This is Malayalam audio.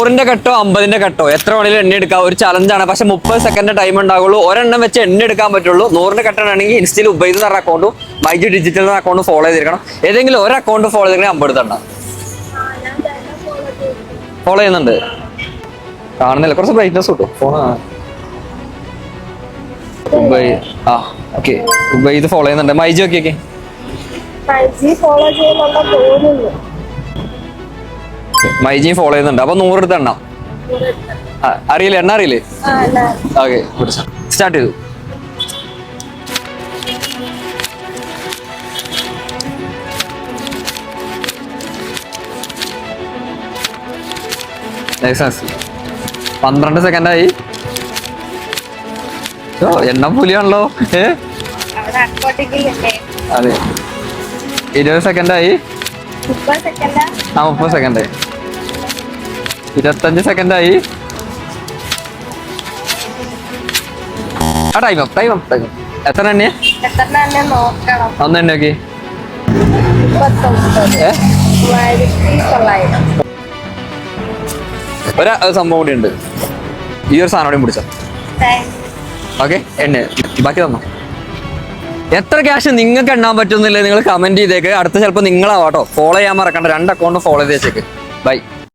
നൂറിന്റെ കട്ടോ അമ്പതിന്റെ കട്ടോ? എത്ര വേണേലും എണ്ണ എടുക്കാം. ഒരു ചലഞ്ചാണ് പക്ഷെ മുപ്പത് സെക്കൻഡ് ടൈം ഉണ്ടാവുള്ളൂ. ഒരെണ്ണം വെച്ച് എണ്ണ എടുക്കാൻ പറ്റുള്ളൂ. നൂറിന്റെ കട്ടാണെങ്കിൽ ഇൻസ്റ്റയിൽ ഉപയോഗിച്ച് എന്ന് അക്കൗണ്ടും മൈജി ഡിജിറ്റൽ എന്ന അക്കൗണ്ട് ഫോളോ ചെയ്തിരിക്കണം. ഏതെങ്കിലും ഒരു അക്കൗണ്ട് ഫോളോ ചെയ്തിരിക്കണം അമ്പത് തണ്ട ഫോളോ ചെയ്യുന്നുണ്ട്. കാണുന്നില്ല. കുറച്ച് ബ്രൈറ്റ്നസ് കിട്ടും. ഫോൺ ആ. ഓക്കെ ഇത് ഫോളോ ചെയ്യുന്നുണ്ട്. MyG okay okay follow myG follow ചെയ്യുന്നുണ്ട്. അപ്പൊ നൂറ് എടുത്ത് എണ്ണം അറിയില്ല? എണ്ണ. അറിയില്ലേ ഓക്കെ സ്റ്റാർട്ട് ചെയ്തു. പന്ത്രണ്ട് സെക്കൻഡായി ഓ എണ്ണ പുലിയാണല്ലോ. ഏ? അതെ. ഇരുപത് സെക്കൻഡായി ആ? മുപ്പത് സെക്കൻഡ് ഇരുപത്തഞ്ച് സെക്കൻഡായി. ആ ടൈമോ ടൈമോ ടൈമോ എത്ര എണ്ണയാ? ഒന്ന് എണ്ണ നോക്കി. ഒരു സംഭവം കൂടി ഉണ്ട്. ഈ ഒരു സാധനം കൂടി പിടിച്ചോ. ഓക്കെ എണ്ണ. ബാക്കി തന്നോ. എത്ര ക്യാഷ് നിങ്ങൾക്ക് എണ്ണാൻ പറ്റുന്നില്ല നിങ്ങൾ കമന്റ് ചെയ്തേക്ക്. അടുത്ത ചിലപ്പോൾ നിങ്ങളാവാട്ടോ ഫോളോ ചെയ്യാൻ മറക്കണ്ട. രണ്ട് അക്കൗണ്ട് ഫോളോ ചെയ്ത് വെച്ചേക്ക് ബൈ